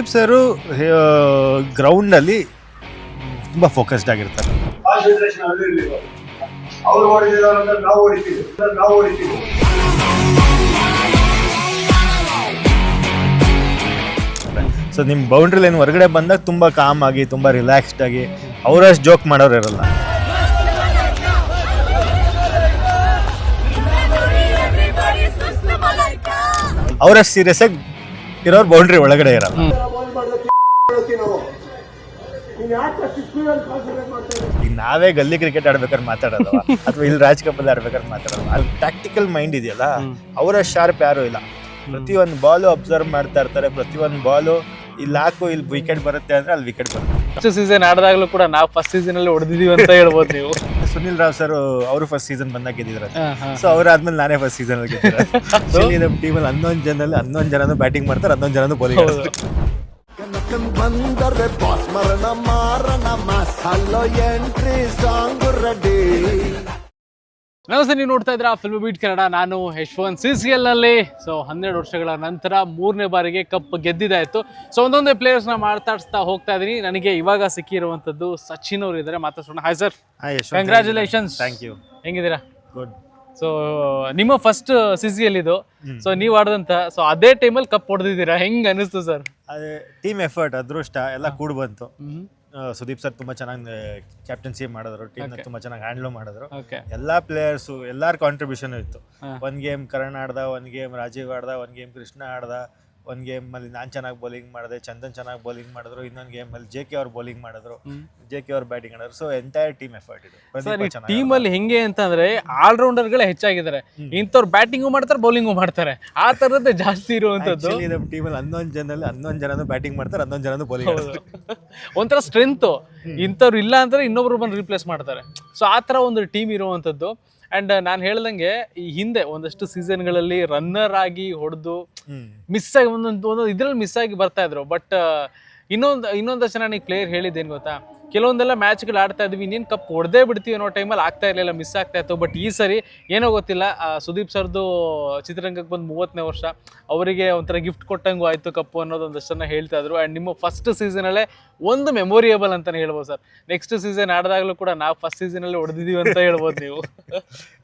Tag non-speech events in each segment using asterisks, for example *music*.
Sudeep ground ಅಲ್ಲಿ ತುಂಬ focused ಆಗಿರ್ತಾರೆ. ಕಾನ್ಸಂಟ್ರೇಷನ್ ಅಲ್ಲಿ ಇರ್ಬೇಕು ಅವ್ರು ಹೊಡಿದಿದ್ದಾರೆ ಅಂದ್ರೆ ನಾವು ಹೊಡಿತೀವಿ ಅಂದ್ರೆ ನಾವು ಹೊಡಿತೀವಿ ಸೊ ನಿಮ್ಮ ಬೌಂಡ್ರಿ ಲೈನ್ ಹೊರಗಡೆ ಬಂದಾಗ ತುಂಬ ಕಾಮ್ ಆಗಿ ತುಂಬ ರಿಲ್ಯಾಕ್ಸ್ಡ್ ಆಗಿ ಅವರಷ್ಟು ಜೋಕ್ ಮಾಡೋರು ಇರಲ್ಲ. ಅವರಷ್ಟು ಸೀರಿಯಸ್ ಆಗಿ ಇರೋರು ಬೌಂಡ್ರಿ ಒಳಗಡೆ ಇರಲ್ಲ. ಈಗ ನಾವೇ ಗಲ್ಲಿ ಕ್ರಿಕೆಟ್ ಆಡ್ಬೇಕಾದ್ರೆ ಮಾತಾಡೋದು ಅಥವಾ ಇಲ್ಲಿ ರಾಜ್ ಕಪ್ಪಲ್ಲಿ ಆಡ್ಬೇಕಾದ್ರೆ ಮಾತಾಡೋದು ಅಲ್ಲಿ ಟ್ಯಾಕ್ಟಿಕಲ್ ಮೈಂಡ್ ಇದೆಯಲ್ಲ ಅವರ ಶಾರ್ಪ್ ಯಾರು ಇಲ್ಲ. ಪ್ರತಿಯೊಂದು ಬಾಲು ಅಬ್ಸರ್ವ್ ಮಾಡ್ತಾ ಇರ್ತಾರೆ ಪ್ರತಿಯೊಂದು ಬಾಲು ಇಲ್ಲಿ ಹಾಕು ಇಲ್ಲಿ ವಿಕೆಟ್ ಬರುತ್ತೆ ಅಂದ್ರೆ ಅಲ್ಲಿ ವಿಕೆಟ್ ಬರುತ್ತೆ. ಫಸ್ಟ್ ಸೀಸನ್ ಆಡಿದಾಗಲೂ ಕೂಡ ನಾವು ಫಸ್ಟ್ ಸೀಸನ್ ಅಲ್ಲಿ ಹೊಡೆದಿದೀವಿ ಅಂತ ಹೇಳ್ಬೋದು ನೀವು. ಸುನಿಲ್ ರಾವ್ ಸರ್ ಅವರು ಫಸ್ಟ್ ಸೀಸನ್ ಬಂದಾಗ ಗೆದ್ದಿದ್ರು ಸೊ ಅವ್ರಾದ್ಮೇಲೆ ನಾನೇ ಫಸ್ಟ್ ಸೀಸನ್ ಅಲ್ಲಿ ಗೆದ್ದಿರೋದು. ಟೀಮಲ್ಲಿ ಹನ್ನೊಂದು ಜನ ಹನ್ನೊಂದು ಜನನು ಬ್ಯಾಟಿಂಗ್ ಮಾಡ್ತಾರೆ ಹನ್ನೊಂದು ಜನನು ಬೌಲಿಂಗ್ ಕನಕನ್ ಬಂದರೆ ಬಾಸ್ ಮರಣ ಮಾರಣ mass. Hello entry song ready ನಮಸ್ತೆ ನೀವು ನೋಡ್ತಾ ಇದ್ರ ಫಿಲ್ಮ್ ಬೀಟ್ ಕನ್ನಡ. ನಾನು ಯಶವಂತ್ ಸಿ ಸಿ ಎಲ್ನಲ್ಲಿ ಸೊ ಹನ್ನೆರಡು ವರ್ಷಗಳ ನಂತರ ಮೂರನೇ ಬಾರಿಗೆ ಕಪ್ ಗೆದ್ದಿದ್ದಾಯಿತು. ಸೊ ಒಂದೊಂದೇ ಪ್ಲೇಯರ್ಸ್ನ ಮಾತಾಡಿಸ್ತಾ ಹೋಗ್ತಾ ಇದೀನಿ. ನನಗೆ ಇವಾಗ ಸಿಕ್ಕಿರುವಂಥದ್ದು ಸಚಿನ್ ಅವರು ಇದ್ದಾರೆ. ಮಾತಾಡ್ಸೋಣ. Hi sir congratulations thank you ಹೆಂಗಿದ್ದೀರಾ? Good so ನಿಮ್ಮ ಫಸ್ಟ್ ಸಿ ಸಿ ಇದು ಸೊ ನೀವು ಆಡಿದಂತ ಸೊ ಅದೇ ಟೈಮಲ್ಲಿ ಕಪ್ ಹೊಡೆದಿದ್ದೀರಾ? ಹೆಂಗ್ ಅನಿಸ್ತು ಸರ್ ಅದೇ ಟೀಮ್ ಎಫರ್ಟ್ ಅದೃಷ್ಟ ಎಲ್ಲ ಕೂಡ ಬಂತು. ಸುದೀಪ್ ಸರ್ ತುಂಬಾ ಚೆನ್ನಾಗಿ ಕ್ಯಾಪ್ಟನ್ಸಿ ಮಾಡಿದ್ರು ಟೀಮ್ ತುಂಬಾ ಚೆನ್ನಾಗಿ ಹ್ಯಾಂಡಲ್ ಮಾಡಿದ್ರು. ಎಲ್ಲಾ ಪ್ಲೇಯರ್ಸ್ ಎಲ್ಲಾರ ಕಾಂಟ್ರಿಬ್ಯೂಷನ್ ಇತ್ತು. ಒಂದ್ ಗೇಮ್ ಕರಣ್ ಆಡ್ದ ಒಂದ್ ಗೇಮ್ ರಾಜೀವ್ ಆಡ್ದ ಒಂದ್ ಗೇಮ್ ಕೃಷ್ಣ ಆಡ್ದ ಒಂದ್ ಗೇಮ್ ಅಲ್ಲಿ ನಾನ್ ಚೆನ್ನಾಗಿ ಬೌಲಿಂಗ್ ಮಾಡಿದೆ ಚಂದನ್ ಚೆನ್ನಾಗಿ ಬೌಲಿಂಗ್ ಮಾಡಿದ್ರು ಇನ್ನೊಂದ್ ಗೇಮ್ ಅಲ್ಲಿ ಜೆ ಕೆ ಅವ್ರು ಬೌಲಿಂಗ್ ಮಾಡಿದ್ರು. ಜೆ ಕೆ ಅವ್ರು ಬ್ಯಾಟಿಂಗ್ ಮಾಡಿದ್ರು. ಸೊ ಎಂಟೈರ್ ಟೀಮ್ ಎಫರ್ಟ್ ಇದು. ಟೀಮ್ ಅಲ್ಲಿ ಹೆಂಗೆ ಅಂತಂದ್ರೆ ಆಲ್ರೌಂಡರ್ಗಳೇ ಹೆಚ್ಚಾಗಿದ್ದಾರೆ. ಇಂಥವ್ರು ಬ್ಯಾಟಿಂಗು ಮಾಡ್ತಾರೆ ಬೌಲಿಂಗು ಮಾಡ್ತಾರೆ. ಆ ತರದ್ದೇ ಜಾಸ್ತಿ ಇರುವಂತದ್ದು Actually ನಮ್ಮ ಟೀಮಲ್ಲಿ ಹನ್ನೊಂದು ಜನದಲ್ಲಿ ಹನ್ನೊಂದು ಜನನೂ ಬ್ಯಾಟಿಂಗ್ ಮಾಡ್ತಾರೆ ಹನ್ನೊಂದು ಜನನೂ ಬೌಲಿಂಗ್ ಮಾಡ್ತಾರೆ. *laughs* ಒಂಥರ ಸ್ಟ್ರೆಂತು ಇಂಥವ್ರು ಇಲ್ಲ ಅಂದ್ರೆ ಇನ್ನೊಬ್ರು ಬಂದು ರಿಪ್ಲೇಸ್ ಮಾಡ್ತಾರೆ. ಸೊ ಆ ಥರ ಒಂದು ಟೀಮ್ ಇರುವಂಥದ್ದು. ಆ್ಯಂಡ್ ನಾನು ಹೇಳ್ದಂಗೆ ಈ ಹಿಂದೆ ಒಂದಷ್ಟು ಸೀಸನ್ಗಳಲ್ಲಿ ರನ್ನರ್ ಆಗಿ ಹೊಡೆದು ಮಿಸ್ ಆಗಿ ಒಂದೊಂದು ಒಂದೊಂದು ಇದ್ರಲ್ಲಿ ಮಿಸ್ ಆಗಿ ಬರ್ತಾ ಇದ್ರು. ಬಟ್ ಇನ್ನೊಂದು ಇನ್ನೊಂದಷ್ಟು ನನಗೆ ಪ್ಲೇಯರ್ ಹೇಳಿದ್ದೇನು ಗೊತ್ತಾ? ಕೆಲವೊಂದೆಲ್ಲ ಮ್ಯಾಚ್ಗಳು ಆಡ್ತಾ ಇದ್ವಿ. ಇನ್ನೇನು ಕಪ್ ಹೊಡೆದೇ ಬಿಡ್ತೀವಿ ಅನ್ನೋ ಟೈಮಲ್ಲಿ ಆಗ್ತಾ ಇರಲಿಲ್ಲ ಮಿಸ್ ಆಗ್ತಾ ಇತ್ತು. ಬಟ್ ಈ ಸರಿ ಏನೋ ಗೊತ್ತಿಲ್ಲ ಸುದೀಪ್ ಸರ್ದು ಚಿತ್ರರಂಗಕ್ಕೆ ಬಂದು ಮೂವತ್ತನೇ ವರ್ಷ. ಅವರಿಗೆ ಒಂಥರ ಗಿಫ್ಟ್ ಕೊಟ್ಟಂಗೂ ಆಯಿತು ಕಪ್ಪು ಅನ್ನೋದು ಒಂದಷ್ಟನ್ನು ಜನ ಹೇಳ್ತಾ ಇದ್ರು. ಆ್ಯಂಡ್ ನಿಮ್ಮ ಫಸ್ಟ್ ಸೀಸನಲ್ಲೇ ಒಂದು ಮೆಮೊರಿಯಬಲ್ ಅಂತಲೇ ಹೇಳ್ಬೋದು ಸರ್. ನೆಕ್ಸ್ಟ್ ಸೀಸನ್ ಆಡಿದಾಗಲೂ ಕೂಡ ನಾವು ಫಸ್ಟ್ ಸೀಸನಲ್ಲಿ ಹೊಡೆದಿದ್ದೀವಿ ಅಂತ ಹೇಳ್ಬೋದು ನೀವು.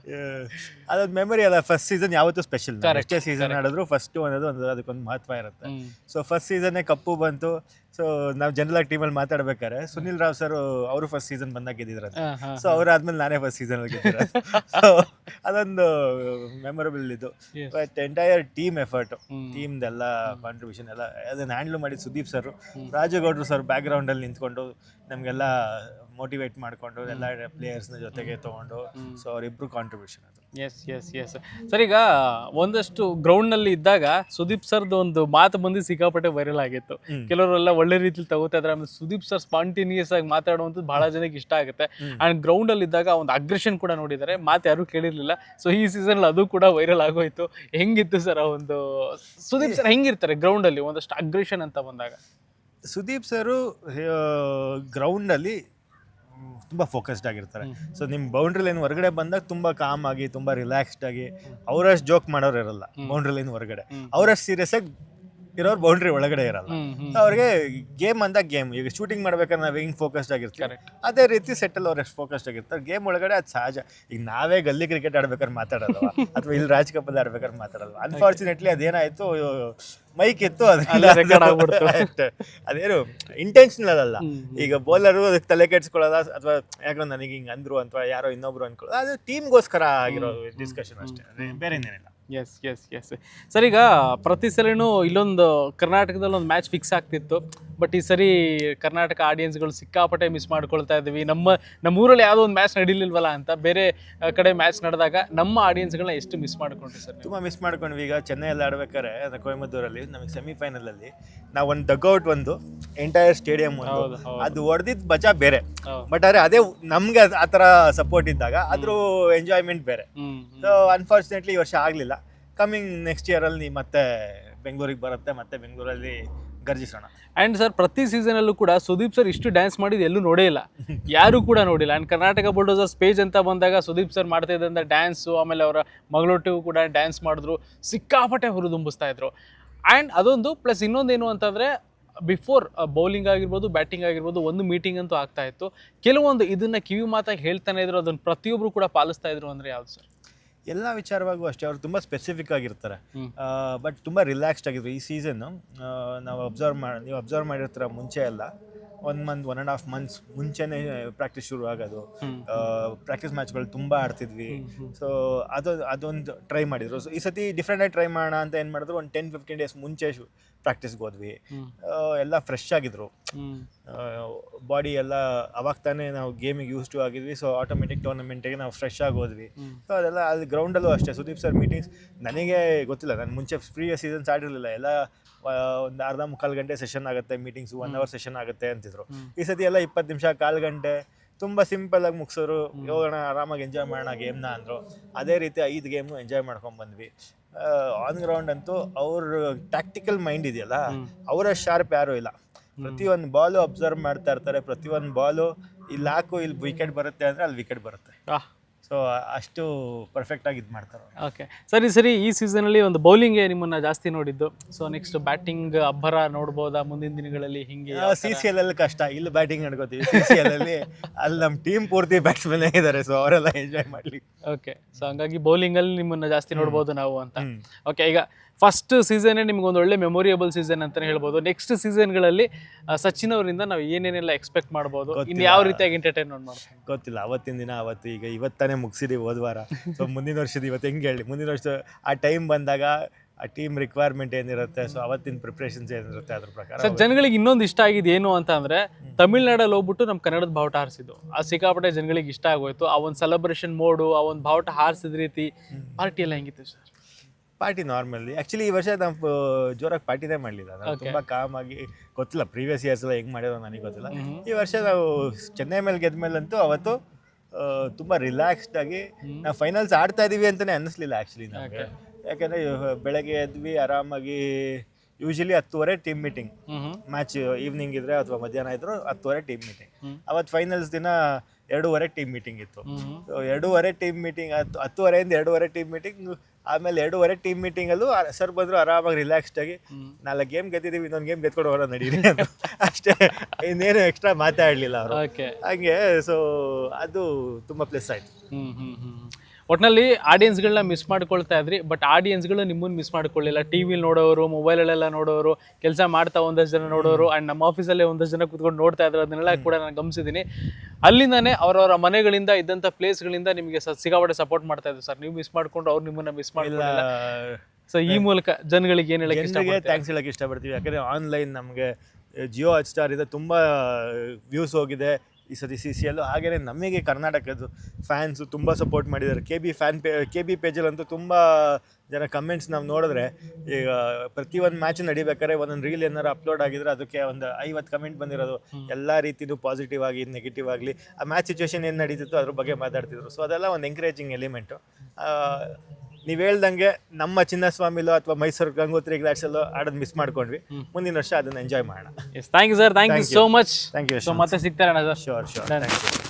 *laughs* ಅದೊಂದು ಮೆಮೊರಿ ಅಲ್ಲ ಫಸ್ಟ್ ಸೀಸನ್ ಯಾವತ್ತೂ ಸ್ಪೆಷಲ್ ಎಷ್ಟೇ ಸೀಸನ್ ಆಡಿದ್ರು ಫಸ್ಟ್ ಅನ್ನೋದು ಒಂದು ಅದಕ್ಕೊಂದು ಮಹತ್ವ ಇರುತ್ತೆ. ಸೊ ಫಸ್ಟ್ ಸೀಸನ್ನೇ ಕಪ್ಪು ಬಂತು. ಸೊ ನಾವು ಜನರಲ್ ಆಗಿ ಟೀಮಲ್ಲಿ ಮಾತಾಡ್ಬೇಕಾದ್ರೆ ಸುನಿಲ್ ರಾವ್ ಸರ್ ಅವರು ಫಸ್ಟ್ ಸೀಸನ್ ಬಂದಾಗ ಗೆದ್ದಿದ್ರು ಸೊ ಅವ್ರ ಆದ್ಮೇಲೆ ಅವ್ರಾದ್ಮೇಲೆ ನಾನೇ ಫಸ್ಟ್ ಸೀಸನ್ ಅಲ್ಲಿ ಗೆದ್ದಿರೋದು. *laughs* ಸೊ ಅದೊಂದು ಮೆಮೊರಬಲ್ ಇದು. But entire team effort team ಟೀಮ್ದೆಲ್ಲ contribution ಎಲ್ಲ ಅದನ್ನ ಹ್ಯಾಂಡ್ಲ್ ಮಾಡಿ ಸುದೀಪ್ ಸರ್. ರಾಜಗೌಡ್ರು ಸರ್ ಬ್ಯಾಕ್ ಅಲ್ಲಿ ನಿಂತ್ಕೊಂಡು ನಮಗೆಲ್ಲ ಮೋಟಿವೇಟ್ ಮಾಡಿಕೊಂಡು ಎಲ್ಲ ಪ್ಲೇಯರ್ಸ್ನ ಜೊತೆಗೆ ತೊಗೊಂಡು ಸೊ ಅವರಿಬ್ರು ಕಾಂಟ್ರಿಬ್ಯೂಷನ್ ಅದು. ಎಸ್ ಎಸ್ ಎಸ್ ಸರ್ ಈಗ ಒಂದಷ್ಟು ಗ್ರೌಂಡ್ನಲ್ಲಿ ಇದ್ದಾಗ ಸುದೀಪ್ ಸರ್ದು ಒಂದು ಮಾತು ಬಂದು ಸಿಕ್ಕಾಪಟ್ಟೆ ವೈರಲ್ ಆಗಿತ್ತು. ಕೆಲವರೆಲ್ಲ ಒಳ್ಳೆ ರೀತಿಲಿ ತಗೋತಾ ಇದ್ದಾರೆ. ಆಮೇಲೆ ಸುದೀಪ್ ಸರ್ ಸ್ಪಾಂಟೇನಿಯಸ್ ಆಗಿ ಮಾತಾಡುವಂಥದ್ದು ಬಹಳ ಜನಕ್ಕೆ ಇಷ್ಟ ಆಗುತ್ತೆ. ಆ್ಯಂಡ್ ಗ್ರೌಂಡಲ್ಲಿ ಇದ್ದಾಗ ಒಂದು ಅಗ್ರೆಷನ್ ಕೂಡ ನೋಡಿದ್ದಾರೆ. ಮಾತು ಯಾರೂ ಕೇಳಿರಲಿಲ್ಲ. ಸೊ ಈ ಸೀಸನ್ ಅದು ಕೂಡ ವೈರಲ್ ಆಗೋಯ್ತು. ಹೆಂಗಿತ್ತು ಸರ್ ಆ ಒಂದು ಸುದೀಪ್ ಸರ್ ಹೆಂಗಿರ್ತಾರೆ ಗ್ರೌಂಡಲ್ಲಿ ಒಂದಷ್ಟು ಅಗ್ರೆಷನ್ ಅಂತ ಬಂದಾಗ? ಸುದೀಪ್ ಸರು ಗ್ರೌಂಡಲ್ಲಿ ತುಂಬ ಫೋಕಸ್ಡ್ ಆಗಿರ್ತಾರೆ. ಸೊ ನಿಮ್ಮ ಬೌಂಡ್ರಿ ಲೈನ್ ಹೊರಗಡೆ ಬಂದಾಗ ತುಂಬ ಕಾಮ್ ಆಗಿ ತುಂಬ ರಿಲ್ಯಾಕ್ಸ್ಡ್ ಆಗಿ ಅವರಷ್ಟು ಜೋಕ್ ಮಾಡೋರು ಇರಲ್ಲ. ಬೌಂಡ್ರಿ ಲೈನ್ ಹೊರಗಡೆ. ಅವರಷ್ಟು ಸೀರಿಯಸ್ ಆಗಿ ಇರೋರು ಬೌಂಡ್ರಿ ಒಳಗಡೆ ಇರಲ್ಲ. ಅವ್ರಿಗೆ ಗೇಮ್ ಅಂದ ಗೇಮ್ ಈಗ ಶೂಟಿಂಗ್ ಮಾಡ್ಬೇಕಾದ್ರೆ ನಾವು ಹೆಂಗ್ ಫೋಕಸ್ಡ್ ಆಗಿರ್ತೀವಿ? ಅದೇ ರೀತಿ ಸೆಟಲ್ ಅವ್ರು ಎಷ್ಟು ಫೋಕಸ್ಡ್ ಆಗಿರ್ತಾರೆ. ಗೇಮ್ ಒಳಗಡೆ ಅದು ಸಹಜ. ಈಗ ನಾವೇ ಗಲ್ಲಿ ಕ್ರಿಕೆಟ್ ಆಡ್ಬೇಕಾದ್ರೆ ಮಾತಾಡಲ್ವ? *laughs* ಅಥವಾ ಇಲ್ಲಿ ರಾಜ್ ಕಪ್ಪಲ್ಲಿ ಆಡ್ಬೇಕಾದ್ರೆ ಮಾತಾಡಲ್ವ? ಅನ್ಫಾರ್ಚುನೇಟ್ಲಿ ಅದೇನಾಯ್ತು ಮೈಕ್ ಇತ್ತು. ಅಷ್ಟೇ ಅದೇನು ಇಂಟೆನ್ಷನಲ್ ಅಲ್ಲ. ಈಗ ಬೌಲರು ಅದಕ್ಕೆ ತಲೆ ಕೆಡ್ಸ್ಕೊಳ್ಳೋದ? ಅಥವಾ ಯಾಕಂದ್ರೆ ನನಗೆ ಹಿಂಗೆ ಅಂದ್ರು ಅಥವಾ ಯಾರೋ ಇನ್ನೊಬ್ರು ಅನ್ಕೊಳ್ಳೋದು ಅದು ಟೀಮ್ಗೋಸ್ಕರ ಆಗಿರೋ ಡಿಸ್ಕಷನ್ ಅಷ್ಟೇ. ಬೇರೆ ಏನಿಲ್ಲ ಎಸ್ ಎಸ್ ಎಸ್ ಸರ್ ಈಗ ಪ್ರತಿ ಸರಿನೂ ಇಲ್ಲೊಂದು ಕರ್ನಾಟಕದಲ್ಲಿ ಒಂದು ಮ್ಯಾಚ್ ಫಿಕ್ಸ್ ಆಗ್ತಿತ್ತು. ಬಟ್ ಈ ಸರಿ ಕರ್ನಾಟಕ ಆಡಿಯನ್ಸ್ಗಳು ಸಿಕ್ಕಾಪಟ್ಟೆ ಮಿಸ್ ಮಾಡ್ಕೊಳ್ತಾ ಇದ್ವಿ. ನಮ್ಮ ನಮ್ಮ ಊರಲ್ಲಿ ಯಾವುದೋ ಒಂದು ಮ್ಯಾಚ್ ನಡೀಲಿಲ್ವಲ್ಲ ಅಂತ ಬೇರೆ ಕಡೆ ಮ್ಯಾಚ್ ನಡೆದಾಗ ನಮ್ಮ ಆಡಿಯನ್ಸ್ಗಳನ್ನ ಎಷ್ಟು ಮಿಸ್ ಮಾಡ್ಕೊಂಡ್ರಿ ಸರ್ ತುಂಬ ಮಿಸ್ ಮಾಡ್ಕೊಂಡ್ವಿ. ಈಗ ಚೆನ್ನೈಯಲ್ಲಿ ಆಡ್ಬೇಕಾದ್ರೆ ಅಂದರೆ ಕೊಯಮತ್ತೂರಲ್ಲಿ ನಮಗೆ ಸೆಮಿಫೈನಲಲ್ಲಿ ನಾವು ಒಂದು ಡಗ್ಔಟ್ ಒಂದು ಎಂಟೈರ್ ಸ್ಟೇಡಿಯಂ. ಅದು ಹೊಡೆದಿದ್ದ ಬಚಾ ಬೇರೆ. ಬಟ್ ಆದರೆ ಅದೇ ನಮಗೆ ಆ ಥರ ಸಪೋರ್ಟ್ ಇದ್ದಾಗ ಅದ್ರ ಎಂಜಾಯ್ಮೆಂಟ್ ಬೇರೆ. ಸೊ ಅನ್ಫಾರ್ಚುನೇಟ್ಲಿ ಈ ವರ್ಷ ಆಗಲಿಲ್ಲ. ಕಮಿಂಗ್ ನೆಕ್ಸ್ಟ್ ಇಯರಲ್ಲಿ ಮತ್ತೆ ಬೆಂಗಳೂರಿಗೆ ಬರುತ್ತೆ, ಮತ್ತೆ ಬೆಂಗಳೂರಲ್ಲಿ ಗರ್ಜಿಸೋಣ. ಆ್ಯಂಡ್ ಸರ್ ಪ್ರತಿ ಸೀಸನಲ್ಲೂ ಕೂಡ ಸುದೀಪ್ ಸರ್ ಇಷ್ಟು ಡ್ಯಾನ್ಸ್ ಮಾಡಿದ ಎಲ್ಲೂ ನೋಡೇ ಇಲ್ಲ. ಯಾರೂ ಕೂಡ ನೋಡಿಲ್ಲ. ಆ್ಯಂಡ್ ಕರ್ನಾಟಕ ಬುಲ್ಡೋಸರ್ಸ್ ಪೇಜ್ ಅಂತ ಬಂದಾಗ ಸುದೀಪ್ ಸರ್ ಮಾಡ್ತಾ ಇದ್ದಂಥ ಡ್ಯಾನ್ಸು ಆಮೇಲೆ ಅವರ ಮಗಳೊಟ್ಟಿಗೂ ಕೂಡ ಡ್ಯಾನ್ಸ್ ಮಾಡಿದ್ರು. ಸಿಕ್ಕಾಪಟ್ಟೆ ಹುರಿದುಂಬಿಸ್ತಾ ಇದ್ರು. ಆ್ಯಂಡ್ ಅದೊಂದು ಪ್ಲಸ್ ಇನ್ನೊಂದೇನು ಅಂತಂದರೆ ಬಿಫೋರ್ ಬೌಲಿಂಗ್ ಆಗಿರ್ಬೋದು ಬ್ಯಾಟಿಂಗ್ ಆಗಿರ್ಬೋದು, ಒಂದು ಮೀಟಿಂಗ್ ಅಂತೂ ಆಗ್ತಾ ಇತ್ತು. ಕೆಲವೊಂದು ಇದನ್ನ ಕಿವಿ ಮಾತಾಗಿ ಹೇಳ್ತಾನೆ ಇದ್ರು, ಅದನ್ನ ಪ್ರತಿಯೊಬ್ಬರು ಕೂಡ ಪಾಲಿಸ್ತಾ ಇದ್ರು ಅಂದ್ರೆ ಯಾವ್ದು ಸರ್ ಎಲ್ಲ ವಿಚಾರವಾಗೂ ಅಷ್ಟೇ ಅವ್ರು ತುಂಬ ಸ್ಪೆಸಿಫಿಕ್ ಆಗಿರ್ತಾರೆ. ಬಟ್ ತುಂಬ ರಿಲ್ಯಾಕ್ಸ್ಡ್ ಆಗಿದ್ರು ಈ ಸೀಸನ್ನು ನಾವು ಅಬ್ಸರ್ವ್ ಮಾಡಿ ನೀವು ಅಬ್ಸರ್ವ್ ಮಾಡಿರ್ತೀರ ಮುಂಚೆ ಎಲ್ಲ. One month one and half months ಮುಂಚೆನೇ ಪ್ರಾಕ್ಟೀಸ್ ಶುರು ಆಗೋದು. ಪ್ರಾಕ್ಟೀಸ್ ಮ್ಯಾಚ್ಗಳು ತುಂಬ ಆಡ್ತಿದ್ವಿ. ಸೊ ಅದು ಅದೊಂದು ಟ್ರೈ ಮಾಡಿದ್ರು. ಸೊ ಈ ಸತಿ ಡಿಫ್ರೆಂಟಾಗಿ ಟ್ರೈ ಮಾಡೋಣ ಅಂತ ಏನು ಮಾಡಿದ್ರು? ಒಂದು ಟೆನ್ ಫಿಫ್ಟೀನ್ ಡೇಸ್ ಮುಂಚೆ ಪ್ರಾಕ್ಟೀಸ್ಗೆ ಹೋದ್ವಿ. ಎಲ್ಲ ಫ್ರೆಶ್ ಆಗಿದ್ರು. ಬಾಡಿ ಎಲ್ಲ ಅವಾಗ ತಾನೇ ನಾವು ಗೇಮಿಗೆ ಯೂಸ್ ಟು ಆಗಿದ್ವಿ. ಸೊ ಆಟೋಮೆಟಿಕ್ ಟೂರ್ನಮೆಂಟಿಗೆ ನಾವು ಫ್ರೆಶ್ ಆಗಿ ಹೋದ್ವಿ. ಸೊ ಅದೆಲ್ಲ ಅಲ್ಲಿ ಗ್ರೌಂಡಲ್ಲೂ ಅಷ್ಟೇ. ಸುದೀಪ್ ಸರ್ ಮೀಟಿಂಗ್ಸ್ ನನಗೆ ಗೊತ್ತಿಲ್ಲ. ನಾನು ಮುಂಚೆ ಪ್ರೀವಿಯಸ್ ಸೀಸನ್ಸ್ ಆಡಿರಲಿಲ್ಲ. ಎಲ್ಲ ಒಂದು ಅರ್ಧ ಮುಕ್ಕಾಲು ಗಂಟೆ ಸೆಷನ್ ಆಗುತ್ತೆ. ಮೀಟಿಂಗ್ಸ್ ಒನ್ ಅವರ್ ಸೆಷನ್ ಆಗುತ್ತೆ ಅಂತಿದ್ರು. ಈ ಸತಿ ಎಲ್ಲ ಇಪ್ಪತ್ತು ನಿಮಿಷ ಕಾಲು ಗಂಟೆ ತುಂಬ ಸಿಂಪಲ್ ಆಗಿ ಮುಗಿಸೋರು. ಹೋಗೋಣ ಆರಾಮಾಗಿ ಎಂಜಾಯ್ ಮಾಡೋಣ ಗೇಮ್ನ ಅಂದರು. ಅದೇ ರೀತಿ ಐದು ಗೇಮು ಎಂಜಾಯ್ ಮಾಡ್ಕೊಂಡು ಬಂದ್ವಿ. ಆನ್ ಗ್ರೌಂಡ್ ಅಂತೂ ಅವ್ರ ಟ್ಯಾಕ್ಟಿಕಲ್ ಮೈಂಡ್ ಇದೆಯಲ್ಲ ಅವರ ಶಾರ್ಪ್ ಯಾರು ಇಲ್ಲ. ಪ್ರತಿಯೊಂದು ಬಾಲು ಅಬ್ಸರ್ವ್ ಮಾಡ್ತಾ ಇರ್ತಾರೆ ಪ್ರತಿಯೊಂದು ಬಾಲು ಇಲ್ಲಿ ಹಾಕು ಇಲ್ಲಿ ವಿಕೆಟ್ ಬರುತ್ತೆ ಅಂದರೆ ಅಲ್ಲಿ ವಿಕೆಟ್ ಬರುತ್ತೆ. ಸೊ ಅಷ್ಟು ಪರ್ಫೆಕ್ಟಾಗಿ ಇದು ಮಾಡ್ತಾರೆ ಅವ್ರು. ಓಕೆ ಸರಿ ಸರಿ ಈ ಸೀಸನಲ್ಲಿ ಒಂದು ಬೌಲಿಂಗ್ಗೆ ನಿಮ್ಮನ್ನ ಜಾಸ್ತಿ ನೋಡಿದ್ದು. ಸೊ ನೆಕ್ಸ್ಟ್ ಬ್ಯಾಟಿಂಗ್ ಅಬ್ಬರ ನೋಡ್ಬೋದಾ ಮುಂದಿನ ದಿನಗಳಲ್ಲಿ ಹಿಂಗೆ ಸಿ ಸಿ ಎಲ್ ಅಲ್ಲಿ ಕಷ್ಟ. ಇಲ್ಲಿ ಬ್ಯಾಟಿಂಗ್ ನಡ್ಕೋತೀವಿ. ಸಿ ಸಿ ಎಲ್ ಅಲ್ಲಿ ಅಲ್ಲಿ ನಮ್ಮ ಟೀಮ್ ಪೂರ್ತಿ ಬ್ಯಾಟ್ಸ್ಮನ್ ಇದ್ದಾರೆ ಸೊ ಅವರೆಲ್ಲ ಎಂಜಾಯ್ ಮಾಡ್ಲಿ ಓಕೆ ಸೊ ಹಂಗಾಗಿ ಬೌಲಿಂಗ್ ಅಲ್ಲಿ ನಿಮ್ಮನ್ನ ಜಾಸ್ತಿ ನೋಡ್ಬೋದು ನಾವು ಅಂತ. ಓಕೆ ಈಗ ಫಸ್ಟ್ ಸೀಸನ್ ನಿಮ್ಗೆ ಒಂದು ಒಳ್ಳೆ ಮೆಮೊರಿಯಬಲ್ ಸೀಸನ್ ಅಂತಾನೆ ಹೇಳ್ಬೋದು. ನೆಕ್ಸ್ಟ್ ಸೀಸನ್ಗಳಲ್ಲಿ ಸಚಿನ್ ಅವರಿಂದ ನಾವು ಏನೇನೆಲ್ಲ ಎಕ್ಸ್ಪೆಕ್ಟ್ ಮಾಡ್ಬೋದು? ಇನ್ನು ಯಾವ ರೀತಿಯಾಗಿ ಎಂಟರ್ಟೈನ್ಮೆಂಟ್ ಮಾಡ್ಬೋದು ಗೊತ್ತಿಲ್ಲ. ಅವತ್ತಿನ ದಿನ ಅವತ್ತು ಈಗ ಇವತ್ತಾನೆ ಮುಗಿಸಿದೀವಿ ಹೋದ ವಾರ. ಸೊ ಮುಂದಿನ ವರ್ಷದ ಇವತ್ತು ಹೆಂಗೆ ಹೇಳಿ? ಮುಂದಿನ ವರ್ಷ ಆ ಟೈಮ್ ಬಂದಾಗ ಆ ಟೀಮ್ ರಿಕ್ವೈರ್ಮೆಂಟ್ ಏನಿರುತ್ತೆ? ಸೊ ಅವತ್ತಿನ ಪ್ರಿಪ್ರೇಷನ್ಸ್ ಏನಿರುತ್ತೆ ಅದ್ರ ಪ್ರಕಾರ ಸರ್ ಜನಗಳಿಗೆ ಇನ್ನೊಂದು ಇಷ್ಟ ಆಗಿದ್ದು ಏನು ಅಂತ ಅಂದ್ರೆ ತಮಿಳ್ನಾಡಲ್ಲಿ ಹೋಗ್ಬಿಟ್ಟು ನಮ್ಮ ಕನ್ನಡದ ಬಾವುಟ ಹಾರಿಸಿದ್ದು. ಆ ಸಿಕ್ಕಾಪಟ್ಟೆ ಜನಗಳಿಗೆ ಇಷ್ಟ ಆಗೋಯ್ತು. ಆ ಒಂದು ಸೆಲೆಬ್ರೇಷನ್ ಮೋಡು ಆ ಒಂದು ಬಾವುಟ ಹಾರಿಸಿದ ರೀತಿ ಪಾರ್ಟಿ ಎಲ್ಲ ಹೆಂಗಿತ್ತು ಸರ್? ಪಾರ್ಟಿ ನಾರ್ಮಲಿ ಆ್ಯಕ್ಚುಲಿ ಈ ವರ್ಷ ನಾವು ಜೋರಾಗಿ ಪಾರ್ಟಿನೇ ಮಾಡಲಿಲ್ಲ. ನಾವು. ತುಂಬ ಕಾಮ್ ಆಗಿ ಗೊತ್ತಿಲ್ಲ ಪ್ರೀವಿಯಸ್ ಇಯರ್ಸ್ ಎಲ್ಲ ಹೆಂಗೆ ಮಾಡಿರೋ ನನಗೆ ಗೊತ್ತಿಲ್ಲ. ಈ ವರ್ಷ ನಾವು ಚೆನ್ನೈ ಮೇಲೆ ಗೆದ್ದ ಮೇಲಂತೂ ಅವತ್ತು ತುಂಬ ರಿಲ್ಯಾಕ್ಸ್ಡ್ ಆಗಿ ನಾವು ಫೈನಲ್ಸ್ ಆಡ್ತಾ ಇದೀವಿ ಅಂತಲೇ ಅನ್ನಿಸ್ಲಿಲ್ಲ ಆ್ಯಕ್ಚುಲಿ ನಮಗೆ. ಯಾಕಂದರೆ ಬೆಳಗ್ಗೆ ಎದ್ವಿ ಆರಾಮಾಗಿ ಯೂಶಲಿ ಹತ್ತುವರೆ ಟೀಮ್ ಮೀಟಿಂಗ್ ಮ್ಯಾಚ್ ಈವ್ನಿಂಗ್ ಇದ್ರೆ ಅಥವಾ ಮಧ್ಯಾಹ್ನ ಇದ್ರು ಹತ್ತುವರೆ ಟೀಮ್ ಮೀಟಿಂಗ್ ಅವತ್ತು ಫೈನಲ್ಸ್ ದಿನ ಎರಡೂವರೆ ಟೀಮ್ ಮೀಟಿಂಗ್ ಇತ್ತು. ಎರಡೂವರೆ ಟೀಮ್ ಮೀಟಿಂಗ್ ಹತ್ತು ಹತ್ತುವರೆಯಿಂದ ಎರಡೂವರೆ ಟೀಮ್ ಮೀಟಿಂಗ್ ಆಮೇಲೆ ಎರಡೂವರೆ ಟೀಮ್ ಮೀಟಿಂಗಲ್ಲೂ ಸರ್ ಬಂದರು ಆರಾಮಾಗಿ ರಿಲ್ಯಾಕ್ಸ್ಡ್ ಆಗಿ ನಾಲ್ಕು ಗೇಮ್ ಗೆದ್ದಿದ್ದೀವಿ ಇನ್ನೊಂದು ಗೇಮ್ ಗೆದ್ಕೊಂಡು ಹೋಗೋಣ ನಡೀರಿ ಅಂತ. ಅಷ್ಟೇ. ಇನ್ನೇನು ಎಕ್ಸ್ಟ್ರಾ ಮಾತಾಡಲಿಲ್ಲ ಅವರು. ಹಾಗೆ ಸೊ ಅದು ತುಂಬ ಪ್ಲಸ್ ಆಯಿತು. ಹ್ಮ್ ಆಡಿಯನ್ಸ್ಗಳನ್ನ ಮಿಸ್ ಮಾಡ್ಕೊಳ್ತಾ ಇದ್ರಿ ಬಟ್ ಆಡಿಯನ್ಸ್ಗಳು ನಿಮ್ಮನ್ನು ಮಿಸ್ ಮಾಡ್ಕೊಳ್ಳಿಲ್ಲ ಟಿ ವಿಲಿ ನೋಡೋರು ಮೊಬೈಲಲ್ಲೆಲ್ಲ ನೋಡೋರು ಕೆಲಸ ಮಾಡ್ತಾ ಒಂದಷ್ಟು ಜನ ನೋಡೋರು ಆ್ಯಂಡ್ ನಮ್ಮ ಆಫೀಸಲ್ಲೇ ಒಂದಷ್ಟು ಜನ ಕುತ್ಕೊಂಡು ನೋಡ್ತಾ ಇದ್ರು ಅದನ್ನೆಲ್ಲ ಕೂಡ ನಾನು ಗಮನಿಸಿದ್ದೀನಿ ಅಲ್ಲಿಂದಾನೇ ಅವರವರ ಮನೆಗಳಿಂದ ಇದ್ದಂಥ ಪ್ಲೇಸ್ಗಳಿಂದ ನಿಮಗೆ ಸ ಸಿಕ್ಕಾಪಟ್ಟೆ ಸಪೋರ್ಟ್ ಮಾಡ್ತಾ ಇದ್ರು ಸರ್. ನೀವು ಮಿಸ್ ಮಾಡ್ಕೊಂಡು ಅವ್ರು ನಿಮ್ಮನ್ನ ಮಿಸ್ ಮಾಡಿಲ್ಲ ಸೊ ಈ ಮೂಲಕ ಜನಗಳಿಗೆ ಏನು ಹೇಳಕ್ಕೆ ಥ್ಯಾಂಕ್ಸ್ ಹೇಳಕ್ಕೆ ಇಷ್ಟಪಡ್ತೀವಿ. ಯಾಕಂದರೆ ಆನ್ಲೈನ್ ನಮಗೆ ಜಿಯೋ ಹಾಟ್ ಸ್ಟಾರ್ ಇದೆ ತುಂಬ ವ್ಯೂಸ್ ಹೋಗಿದೆ. ಈ ಸತಿ ಸಿ ಸಿ ಎಲ್ಲು ಹಾಗೆಯೇ ನಮಗೆ ಕರ್ನಾಟಕದ್ದು ಫ್ಯಾನ್ಸು ತುಂಬ ಸಪೋರ್ಟ್ ಮಾಡಿದ್ದಾರೆ. K B fan pay K B ಪೇಜಲ್ಲಂತೂ ತುಂಬ ಜನ ಕಮೆಂಟ್ಸ್ ನಾವು ನೋಡಿದ್ರೆ ಈಗ ಪ್ರತಿಯೊಂದು ಮ್ಯಾಚ್ ನಡಿಬೇಕಾದ್ರೆ ಒಂದೊಂದು ರೀಲ್ ಏನಾರು ಅಪ್ಲೋಡ್ ಆಗಿದ್ರೆ ಅದಕ್ಕೆ ಒಂದು ಐವತ್ತು ಕಮೆಂಟ್ ಬಂದಿರೋದು. ಎಲ್ಲ ರೀತಿಯೂ ಪಾಸಿಟಿವ್ ಆಗಿ ನೆಗೆಟಿವ್ ಆಗಲಿ ಆ ಮ್ಯಾಚ್ ಸಿಚುವೇಶನ್ ಏನು ನಡೀತಿತ್ತು ಅದ್ರ ಬಗ್ಗೆ ಮಾತಾಡ್ತಿದ್ರು. ಸೊ ಅದೆಲ್ಲ ಒಂದು ಎಂಕರೇಜಿಂಗ್ ಎಲಿಮೆಂಟು ನೀವು ಹೇಳ್ದಂಗೆ ನಮ್ಮ ಚಿನ್ನಸ್ವಾಮಿಲೋ ಅಥವಾ ಮೈಸೂರು ಗಂಗೋತ್ರಿ ಗ್ಲಾಡ್ಸಲ್ಲೋ ಆಡೋದು ಮಿಸ್ ಮಾಡ್ಕೊಂಡ್ವಿ. ಮುಂದಿನ ವರ್ಷ ಅದನ್ನ ಎಂಜಾಯ್ ಮಾಡೋಣ. Yes thank you sir thank you. So much thank you so ಮತ್ತೆ ಸಿಗ್ತಾರಣ್ಣ sir sure sure. Thank you